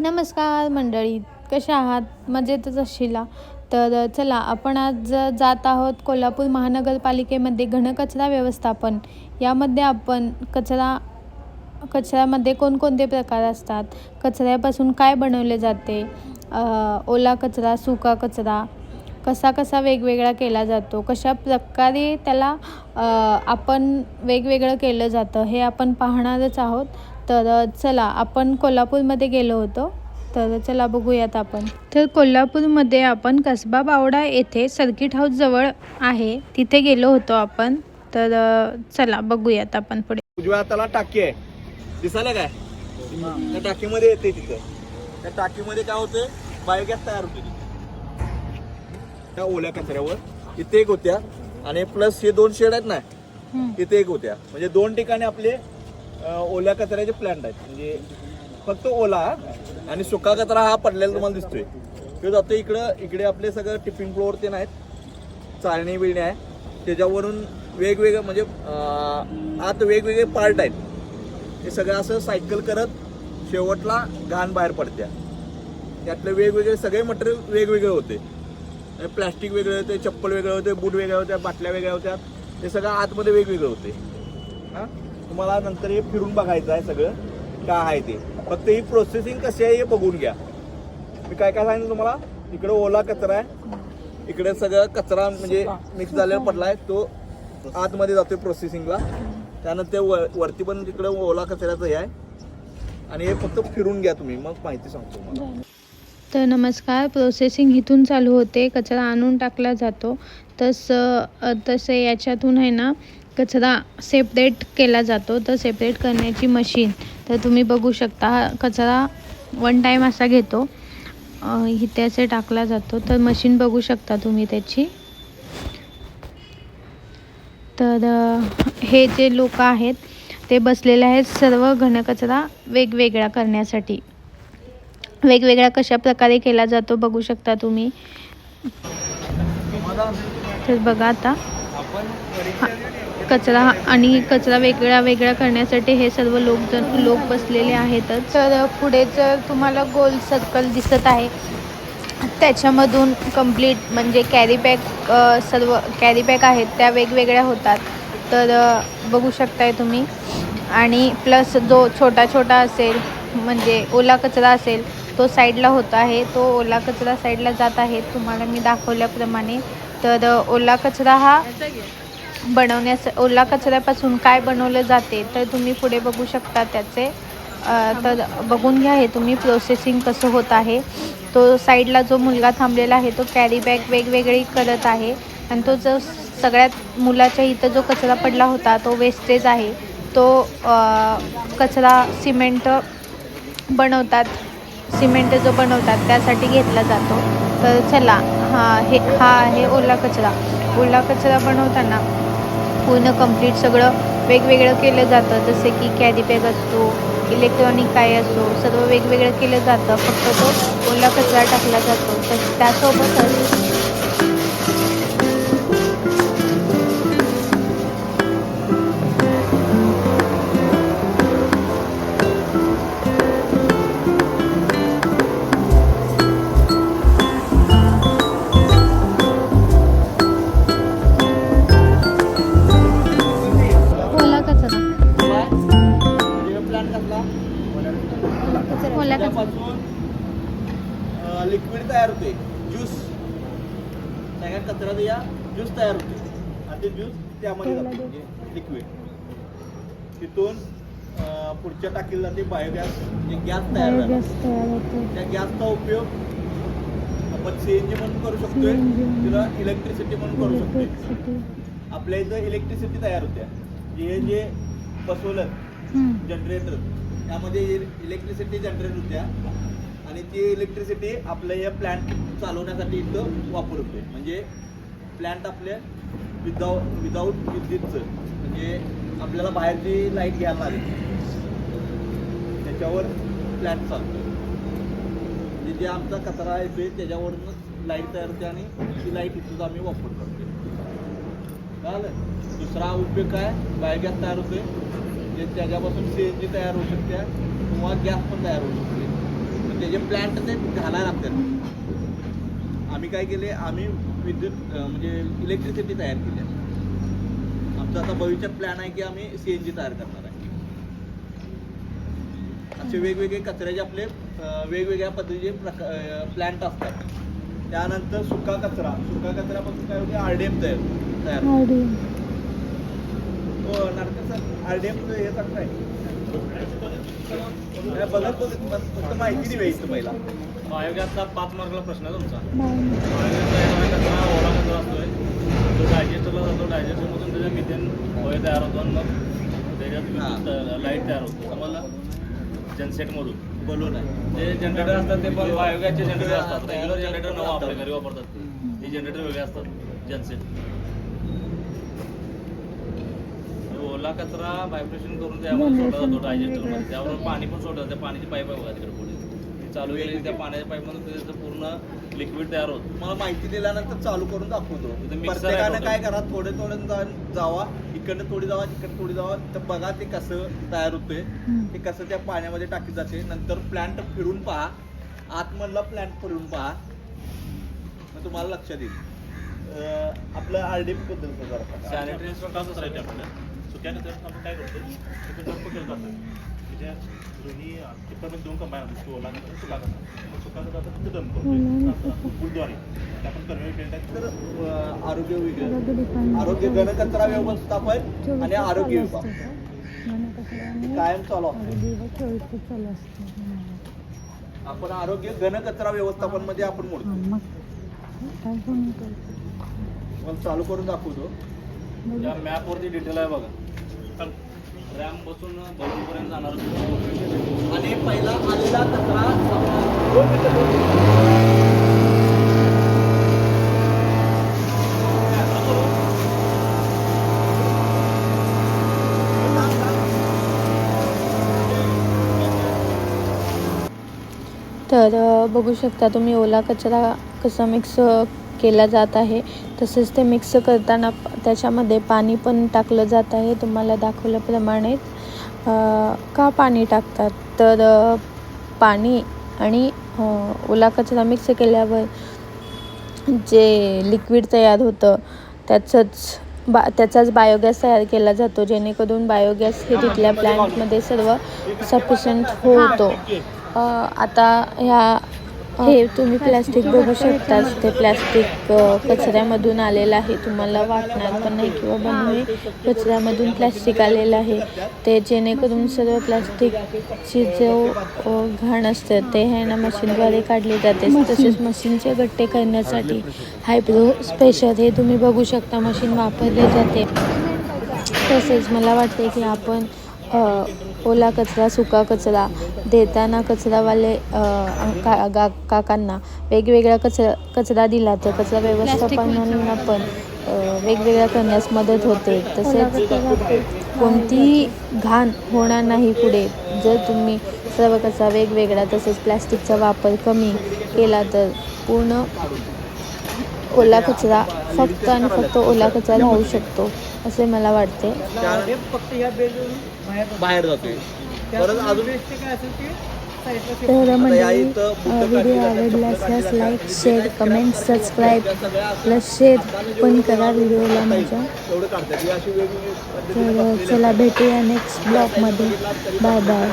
नमस्कार मंडळी कशा आहात? मजेतच असशिला? तर चला आपण आज जात आहोत कोल्हापूर महानगरपालिकेमध्ये घनकचरा व्यवस्थापन. यामध्ये आपण कचरा कचऱ्यामध्ये कोणकोणते प्रकार असतात? कचऱ्यापासून काय बनवले जाते? ओला कचरा सुका कचरा कसा कसा वेगवेगळा केला जातो? कशा प्रकारे त्याला आपण वेगवेगळं केलं जातं हे आपण पाहणारच आहोत. तर चला आपण कोल्हापूरमध्ये गेलो होतो. तर चला बघूयात आपण. तर कोल्हापूरमध्ये आपण कसबा बावडा येथे सर्किट हाऊस जवळ आहे. तिथे गेलो होतो आपण. तर चला बघूयात आपण पुढे. उजव्या हाताला टाकी आहे. दिसायला काय? त्या टाकीमध्ये येते तिथं. त्या टाकीमध्ये काय होते बायोगॅस तयार होते. त्या ओल्या कचऱ्यावर इथे एक होत्या. आणि प्लस हे दोन शेड आहेत ना. तिथे एक होत्या. म्हणजे दोन ठिकाणी आपले ओल्या कचऱ्याचे प्लांट आहेत. म्हणजे फक्त ओला आणि सुका कचरा हा पडलेला तुम्हाला दिसतोय. तो जातो इकडं इकडे आपले सगळं टिफिन फ्लोअर ते नाहीत. चाळणी बिळणी आहे. त्याच्यावरून वेगवेगळं म्हणजे आत वेगवेगळे पार्ट आहेत. हे सगळं असं सायकल करत शेवटला घाण बाहेर पडत्या. त्यातले वेगवेगळे सगळे मटेरियल वेगवेगळे होते. प्लॅस्टिक वेगळे होते चप्पल वेगळे होते बूट वेगळ्या होत्या बाटल्या वेगळ्या होत्या. हे सगळं आतमध्ये वेगवेगळे होते. हां? तुम्हाला नंतर हे फिरून बघायचं आहे सगळं काय आहे ते. फक्त ही प्रोसेसिंग कशी आहे हे बघून घ्या. मी काय काय सांगितलं तुम्हाला? इकडे ओला कचरा आहे. इकडे सगळं कचरा म्हणजे मिक्स झालेला पडला आहे तो आतमध्ये जातोय प्रोसेसिंगला त्यानंतर वर वरती पण तिकडे ओला कचऱ्याचं हे आहे. आणि हे फक्त फिरून घ्या तुम्ही. मग माहिती सांगतो तुम्हाला. तर नमस्कार. प्रोसेसिंग इथून चालू होते. कचरा आणून टाकला जातो. तसं तसं याच्यातून आहे ना कचरा सेपरेट केला जातो. तर सेपरेट करण्याची मशीन तर तुम्ही बघू शकता हा कचरा वन टाईम असा घेतो. इथे असे टाकला जातो. तर मशीन बघू शकता तुम्ही त्याची. तर हे जे लोक आहेत ते बसलेले आहेत सर्व घनकचरा वेगवेगळा करण्यासाठी. वेगवेगळा कशा प्रकारे केला जातो बघू शकता तुम्ही. तर बघा आता. हा, कचरा आणि कचरा वेगळा वेगळा करण्यासाठी हे सर्व लोकजण लोक बसलेले आहेतच. तर पुढे जर तुम्हाला गोल सर्कल दिसत आहे त्याच्यामधून कंप्लीट म्हणजे कॅरी बॅग सर्व कॅरी बॅग आहेत त्या वेगवेगळ्या होतात. तर बघू शकताय तुम्ही. आणि प्लस जो छोटा छोटा असेल म्हणजे ओला कचरा असेल तो साईडला होत आहे. तो ओला कचरा साईडला जात आहे. तुम्हाला मी दाखवल्याप्रमाणे. तर ओला कचरा हा बनवण्यास ओला कचऱ्यापासून काय बनवलं जाते तर तुम्ही पुढे बघू शकता त्याचे. तर बघून घ्या हे तुम्ही प्रोसेसिंग कसं होत आहे. तो साईडला जो मुलगा थांबलेला आहे तो कॅरी बॅग वेगवेगळी करत आहे. आणि तो जो सगळ्यात मुलाच्या इथं जो कचरा पडला होता तो वेस्टेज आहे. तो कचरा सिमेंट बनवतात. सिमेंट जो बनवतात त्यासाठी घेतला जातो. तर चला हा हे हा आहे ओला कचरा. ओला कचरा बनवताना पूर्ण कंप्लीट सगळं वेगवेगळं केलं जातं. जसे की कॅरी बॅग असतो इलेक्ट्रॉनिक काय असो सर्व वेगवेगळं केलं जातं. फक्त तो ओला कचरा टाकला जातो. तर त्यासोबतच त्यापासून लिक्विड तयार होते. ज्यूस सगळ्या कचऱ्यात या ज्यूस तयार होते. आणि ते ज्यूस त्यामध्ये जाते म्हणजे लिक्विड तिथून अं, पुढच्या टाकीला जाते बायोगॅस म्हणजे गॅस तयार होतो. त्या गॅसचा उपयोग आपण सीएनजी म्हणून करू शकतोय. तिला इलेक्ट्रिसिटी म्हणून करू शकतोय. आपल्या इथं इलेक्ट्रिसिटी तयार होत्या हे जे बसवलं जनरेटर त्यामध्ये इलेक्ट्रिसिटी जनरेट होत्या. आणि ती इलेक्ट्रिसिटी आपल्या या प्लॅन्ट चालवण्यासाठी इथं वापरतोय म्हणजे प्लॅन्ट आपल्या विदाऊट विदाऊट विद्युतचं. म्हणजे आपल्याला बाहेरची लाइट घ्यायला लागेल. त्याच्यावर प्लॅन्ट चालतो म्हणजे जे आमचा कचरा येतोय त्याच्यावरूनच लाइट तयार होते आणि ती लाइट इथून आम्ही वापर करतो कळालं? दुसरा उपयोग काय? बायोगॅस तयार होतोय. म्हणजे त्याच्यापासून सी एन जी तयार होऊ शकते किंवा गॅस पण तयार होऊ शकते. त्याचे प्लॅन्ट ते घालायला लागतात. आम्ही काय केले आम्ही विद्युत म्हणजे इलेक्ट्रिसिटी तयार केली. आहे. आमचा आता भविष्यात प्लॅन आहे की आम्ही सी एन जी तयार करणार आहे. असे वेगवेगळे कचऱ्याचे आपले वेगवेगळ्या पद्धतीचे प्रका प्लॅन्ट असतात. त्यानंतर सुका कचरा. सुका कचऱ्यापासून काय होते? आर डी एम तयार तयार माहिती दिली इथं पहिला बायोगॅसचा पाच मार्कला प्रश्न आहे तुमचा बायोगॅसचा येणारा कचरा ओला कचरा असतोय तो डायजेस्टरला जातो डायजेस्टरमधून त्याच्या मिथेन हवे तयार होतो आणि मग त्याच्यात लाइट तयार होतो समजलं जनसेटमधून बलून आहे जे जनरेटर असतात ते पण बायोगॅसचे जनरेटर असतात रेग्युलर जनरेटर न आपल्या घरी वापरतात ते. ते जनरेटर वेगळे असतात जनसेट ओला कचरा व्हायब्रेशन करून त्यामध्ये सोडला जातो डायजेस्टरमध्ये त्यावर पाणी पण सोडलं जातं पाण्याची पाईप आहे बघा तिकडे पुढे. ती चालू केली त्या पाण्याच्या पाईपमधून त्याचं पूर्ण लिक्विड तयार होतं. मला माहिती दिल्यानंतर चालू करून दाखवतो. इथं mixer आहे प्रत्येकानं total. काय करा थोडे थोडे जा- जावा. इकडनं थोडी जावा तिकडं थोडी जावा. तर बघा ते कसं तयार होते ते कसं त्या पाण्यामध्ये टाकी जाते. नंतर प्लांट फिरून पहा. आतमधला प्लांट फिरून पहा. मग तुम्हाला लक्षात येईल. अं, आपलं आर डी बद्दल जरा सांगा. सॅनिटरी आपल्याला सुक्या कचऱ्यात आपण काय करतो तिथे डंप केलं जातं. त्याच्या दोन्ही टिप्परमध्ये दोन कंबाईन असतात तो ओला कचरा सुका मग सुका आपण तिथे डंप करतो बुलद्वारे ते आपण कन्व्हे केलं तर आरोग्य विभाग. आरोग्य घनकचरा व्यवस्थापन आणि आरोग्य विभाग. कायम चालू असतं. आपण आरोग्य घनकचरा व्यवस्थापनमध्ये आपण मोडतो. चालू करून दाखवतो. या मॅपवरती डिटेल आहे बघा. रॅम बसून जाणार आणि पहिला आलेला कचरा तर बघू शकता तुम्ही ओला कचरा कसा मिक्स केला जात आहे. तसेच ते मिक्स करताना त्याच्यामध्ये पाणी पण टाकलं जात आहे. तुम्हाला दाखवल्याप्रमाणे का पाणी टाकतात? तर पाणी आणि ओला कचरा मिक्स केल्यावर जे लिक्विड तयार होतं त्याचंच बा त्याचाच बायोगॅस तयार केला जातो जेणेकरून बायोगॅस हे तिथल्या प्लॅन्टमध्ये सर्व सफिशियंट होतो. आता ह्या हे तुम्ही प्लॅस्टिक बघू शकताच ते प्लॅस्टिक कचऱ्यामधून आलेलं आहे. तुम्हाला वाटणार पण नाही किंवा बनवे कचऱ्यामधून प्लॅस्टिक आलेलं आहे. ते जेणेकरून सर्व प्लॅस्टिकची जो घाण असते ते आहे ना मशीनद्वारे काढले जाते. तसेच मशीनचे गट्टे करण्यासाठी हायब्रो स्पेशल हे तुम्ही बघू शकता. मशीन वापरले जाते. तसेच मला वाटते की आपण ओला कचरा सुका कचरा देताना कचरावाले का गा काकांना वेगवेगळा कचरा कचरा दिला तर कचरा व्यवस्थापनांना पण वेगवेगळ्या करण्यास मदत होते. तसेच कोणतीही घाण होणार नाही पुढे. जर तुम्ही सर्व कचरा वेगवेगळा तसेच प्लॅस्टिकचा वापर कमी केला तर पूर्ण ओला कचरा फक्त आणि फक्त ओला कचरा राहू शकतो असे मला वाटते. फक्त या बाहेर जातोय. परत अजून तर मंडळी बुद्ध व्हिडिओ आवडला असल्यास like share comment subscribe plus share पण करा व्हिडिओला माझ्या ही तर चला. भेटूया नेक्स्ट ब्लॉगमध्ये बाय बाय